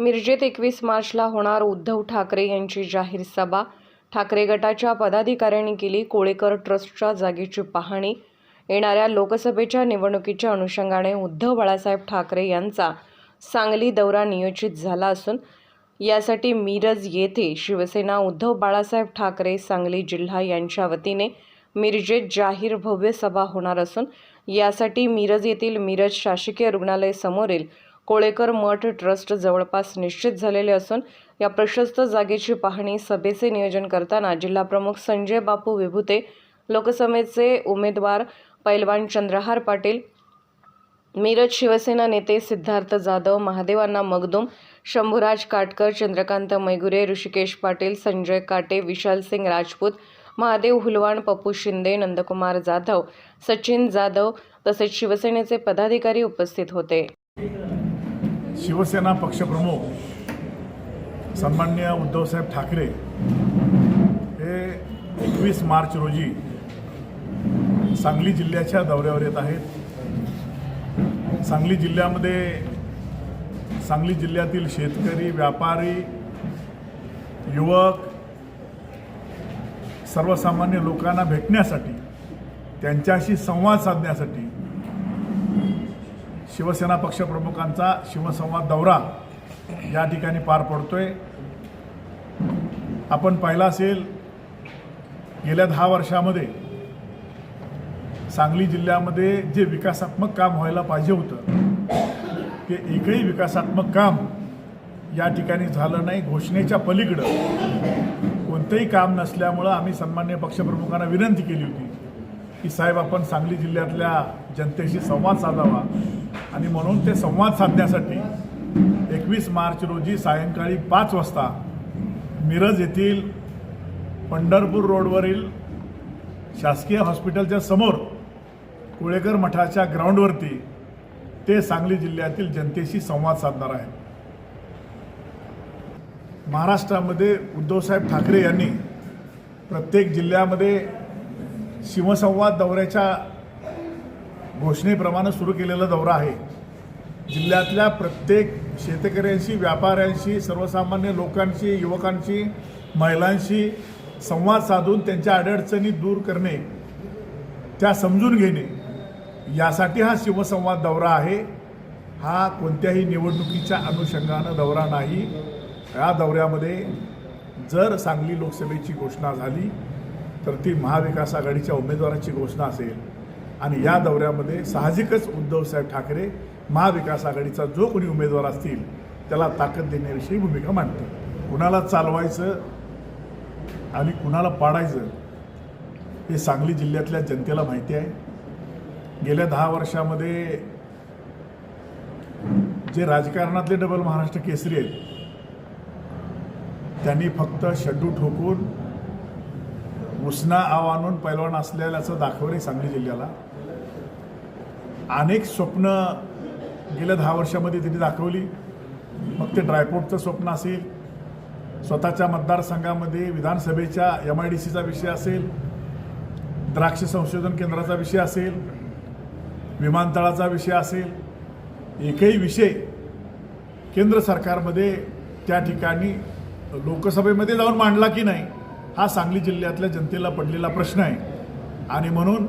मिरजेत एकवीस मार्चला होणार उद्धव ठाकरे यांची जाहीर सभा. ठाकरे गटाच्या पदाधिकाऱ्यांनी केली कोळेकर ट्रस्टच्या जागेची पाहणी. येणाऱ्या लोकसभेच्या निवडणुकीच्या अनुषंगाने उद्धव बाळासाहेब ठाकरे यांचा सांगली दौरा नियोजित झाला असून यासाठी मिरज येथे शिवसेना उद्धव बाळासाहेब ठाकरे सांगली जिल्हा यांच्या वतीने मिरजेत जाहीर भव्य सभा होणार असून यासाठी मिरज येथील मिरज शासकीय रुग्णालय समोरील कोळेकर मठ ट्रस्ट जवळपास निश्चित झालेले असून या प्रशस्त जागेची पाहणी सभेचे नियोजन करताना जिल्हाप्रमुख संजय बापू विभूते लोकसभेचे उमेदवार पैलवान चंद्रहार पाटील मिरज शिवसेना नेते सिद्धार्थ जाधव महादेवांना मगदुम शंभूराज काटकर चंद्रकांत मैगुरे ऋषिकेश पाटील संजय काटे विशाल सिंग राजपूत महादेव हुलवाण पप्पू शिंदे नंदकुमार जाधव सचिन जाधव तसेच शिवसेनेचे पदाधिकारी उपस्थित होते. शिवसेना पक्षप्रमुख सन्मान्य उद्धवसाहेब ठाकरे हे एकवीस मार्च रोजी सांगली जिल्ह्याच्या दौऱ्यावर येत आहेत. सांगली जिल्ह्यामध्ये सांगली जिल्ह्यातील शेतकरी व्यापारी युवक सर्वसामान्य लोकांना भेटण्यासाठी त्यांच्याशी संवाद साधण्यासाठी शिवसेना पक्षप्रमुखांचा शिवसंवाद दौरा या ठिकाणी पार पडतोय. आपण पाहिला असेल गेल्या दहा वर्षामध्ये सांगली जिल्ह्यामध्ये जे विकासात्मक काम व्हायला पाहिजे होतं ते एकही विकासात्मक काम या ठिकाणी झालं नाही. घोषणेच्या पलीकडं कोणतंही काम नसल्यामुळं आम्ही सन्मान्य पक्षप्रमुखांना विनंती केली होती. की साहेब आपण सांगली जिल्ह्यातल्या जनतेशी संवाद साधावा. आणि म्हणून ते संवाद साधण्यासाठी एकवीस मार्च रोजी सायंकाळी पाच वाजता मिरज येथील पंढरपूर रोडवरील शासकीय हॉस्पिटलच्या समोर कुळेकर मठाच्या ग्राउंडवरती ते सांगली जिल्ह्यातील जनतेशी संवाद साधणार आहे महाराष्ट्रामध्ये उद्धवसाहेब ठाकरे यांनी प्रत्येक जिल्ह्यामध्ये शिवसंवाद दौऱ्याच्या घोषणेप्रमाणे सुरू केलेला दौरा आहे. जिल्ह्यातल्या प्रत्येक शेतकऱ्यांशी व्यापाऱ्यांशी सर्वसामान्य लोकांशी युवकांशी महिलांशी संवाद साधून त्यांच्या अडचणी दूर करणे त्या समजून घेणे यासाठी हा शिवसंवाद दौरा आहे. हा कोणत्याही निवडणुकीच्या अनुषंगानं दौरा नाही. या दौऱ्यामध्ये जर सांगली लोकसभेची घोषणा झाली तर ती महाविकास आघाडीच्या उमेदवाराची घोषणा असेल. आणि या दौऱ्यामध्ये साहजिकच उद्धवसाहेब ठाकरे महाविकास आघाडीचा जो कोणी उमेदवार असतील त्याला ताकद देण्याविषयी भूमिका मांडते कुणाला चालवायचं आणि कुणाला पाडायचं हे सांगली जिल्ह्यातल्या जनतेला माहिती आहे. गेल्या दहा वर्षामध्ये जे राजकारणातले डबल महाराष्ट्र केसरी आहेत त्यांनी फक्त शड्डू ठोकून उसना आव पैलवान असलेल्याचं दाखवणे सांगली जिल्ह्याला. अनेक स्वप्न गेल्या दहा वर्षामध्ये त्यांनी दाखवली. मग ते ड्रायपोर्टचं स्वप्न असेल स्वतःच्या मतदारसंघामध्ये विधानसभेच्या एम आय डी सीचा विषय असेल द्राक्ष संशोधन केंद्राचा विषय असेल विमानतळाचा विषय असेल एकही विषय केंद्र सरकारमध्ये त्या ठिकाणी लोकसभेमध्ये जाऊन मांडला की नाही हा सांगली जिल्ह्यातल्या जनतेला पडलेला प्रश्न आहे. आणि म्हणून